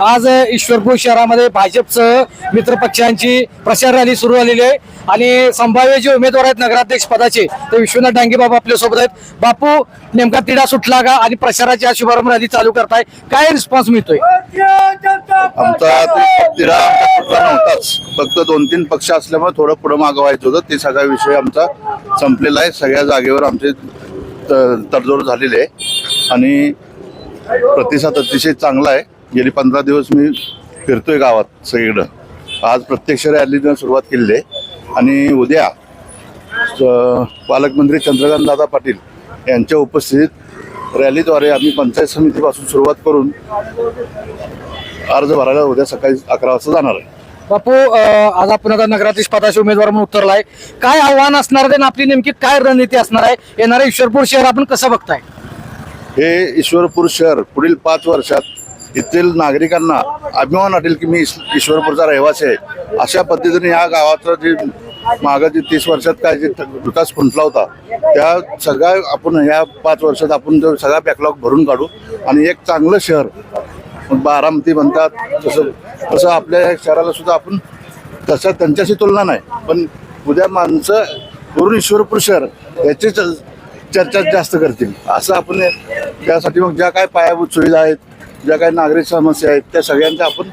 आज ईश्वरपूर शहरामध्ये भाजपचं मित्रपक्षांची प्रचार रॅली सुरू झालेली आहे. आणि संभाव्य जे उमेदवार आहेत नगराध्यक्ष पदाचे ते विश्वनाथ डांगे बाबा आपल्यासोबत आहेत. बापू नेमका तिढा सुटला का आणि प्रचाराची हा शुभारंभ रॅली चालू करताय? काय रिस्पॉन्स मिळतोय? आमचा तिढा सुटला नव्हताच. फक्त दोन तीन पक्ष असल्यामुळे थोडं पुढं मागं व्हायचं होतं. ते सगळा विषय आमचा संपलेला आहे. सगळ्या जागेवर आमचे तडजोड झालेली आहे. आणि प्रतिसाद अतिशय चांगला आहे. गेली पंधरा दिवस मी फिरतोय गावात सगळीकडं. आज प्रत्यक्ष रॅलीनं सुरुवात केलेली आहे. आणि उद्या पालकमंत्री चंद्रकांत दादा पाटील यांच्या उपस्थितीत रॅलीद्वारे आम्ही पंचायत समितीपासून सुरुवात करून अर्ज भरायला उद्या सकाळी अकरा वाजता जाणार आहे. बापू आज आपण आता नगराध्यक्ष पदाचे उमेदवार म्हणून उतरलाय. काय आव्हान असणार आहे आणि आपली नेमकी काय रणनीती असणार आहे? येणारं ईश्वरपूर शहर आपण कसं बघताय? हे ईश्वरपूर शहर पुढील पाच वर्षात येथील नागरिकांना अभिमान वाटेल की मी ईश्वरपूरचा रहिवासी आहे. अशा पद्धतीने या गावाचं जे मागं जे तीस वर्षात काय जे विकास खुंटला होता त्या सगळ्या आपण ह्या पाच वर्षात आपण जो सगळा बॅकलॉग भरून काढू आणि एक चांगलं शहर बारामती म्हणतात तसं तसं आपल्या या शहराला सुद्धा आपण तसं त्यांच्याशी तुलना नाही. पण उद्या माणसं वरून ईश्वरपूर शहर याची च- चर्चा जास्त करतील. असं आपण त्यासाठी मग ज्या काय पायाभूत सुविधा आहेत ज्या काही नागरिक समस्या आहेत त्या सगळ्यांच्या आपण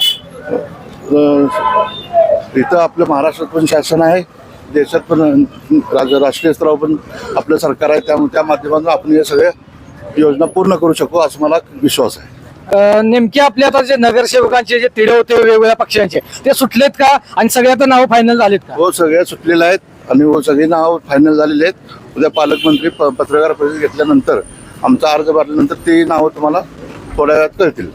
इथं आपलं महाराष्ट्रात पण शासन आहे देशात पण राज- राष्ट्रीय स्तरावर पण आपलं सरकार आहे त्यामुळे त्या माध्यमातून आपण हे सगळ्या योजना पूर्ण करू शकू असं मला विश्वास आहे. नेमके आपले आता जे नगरसेवकांचे जे तिढे होते वेगवेगळ्या पक्षांचे ते सुटलेत का? आणि सगळ्यात नाव फायनल झालेत का? हो सगळ्या सुटलेल्या आहेत. आणि हो सगळी नाव फायनल झालेली आहेत. उद्या पालकमंत्री पत्रकार परिषद घेतल्यानंतर आमचा अर्ज भरल्यानंतर ती नावं तुम्हाला Sonra kaliteli.